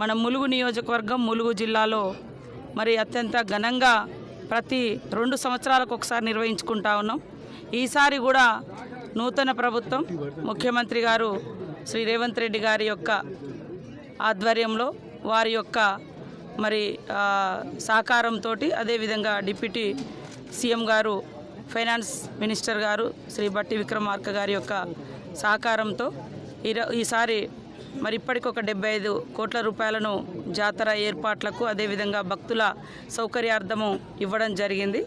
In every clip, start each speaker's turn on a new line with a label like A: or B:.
A: మన ములుగు నియోజకవర్గం ములుగు జిల్లాలో మరి అత్యంత ఘనంగా ప్రతి రెండు సంవత్సరాలకు ఒకసారి నిర్వహించుకుంటా ఉన్నాం. ఈసారి కూడా నూతన ప్రభుత్వం ముఖ్యమంత్రి గారు శ్రీ రేవంత్ రెడ్డి గారి యొక్క ఆధ్వర్యంలో వారి యొక్క మరి సహకారంతో అదేవిధంగా డిప్యూటీ సీఎం గారు ఫైనాన్స్ మినిస్టర్ గారు శ్రీ బట్టి విక్రమార్క గారి యొక్క సహకారంతో ఈరో ఈసారి మరి ఇప్పటికి ఒక డెబ్బై ఐదు కోట్ల రూపాయలను జాతర ఏర్పాట్లకు అదేవిధంగా భక్తుల సౌకర్యార్థము ఇవ్వడం జరిగింది.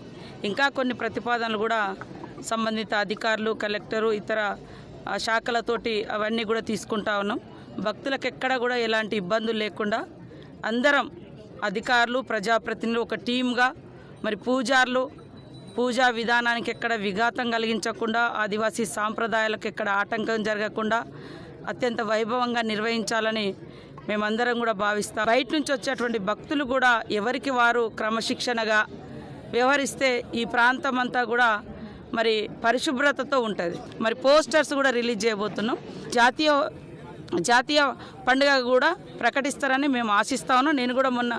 A: ఇంకా కొన్ని ప్రతిపాదనలు కూడా సంబంధిత అధికారులు కలెక్టరు ఇతర శాఖలతోటి అవన్నీ కూడా తీసుకుంటా ఉన్నాం. భక్తులకు ఎక్కడ కూడా ఎలాంటి ఇబ్బందులు లేకుండా అందరం అధికారులు ప్రజాప్రతినిధులు ఒక టీమ్గా మరి పూజారులు పూజా విధానానికి ఎక్కడ విఘాతం కలిగించకుండా ఆదివాసీ సాంప్రదాయాలకు ఎక్కడ ఆటంకం జరగకుండా అత్యంత వైభవంగా నిర్వహించాలని మేమందరం కూడా భావిస్తాం. బయట నుంచి వచ్చేటువంటి భక్తులు కూడా ఎవరికి వారు క్రమశిక్షణగా వ్యవహరిస్తే ఈ ప్రాంతం అంతా కూడా మరి పరిశుభ్రతతో ఉంటుంది. మరి పోస్టర్స్ కూడా రిలీజ్ చేయబోతున్నాం. జాతీయ జాతీయ పండుగ కూడా ప్రకటిస్తారని మేము ఆశిస్తా ఉన్నాం. నేను కూడా మొన్న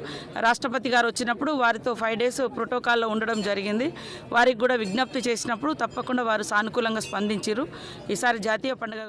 A: రాష్ట్రపతి గారు వచ్చినప్పుడు వారితో ఫైవ్ డేస్ ప్రోటోకాల్లో ఉండడం జరిగింది. వారికి కూడా విజ్ఞప్తి చేసినప్పుడు తప్పకుండా వారు సానుకూలంగా స్పందించారు ఈసారి జాతీయ పండుగ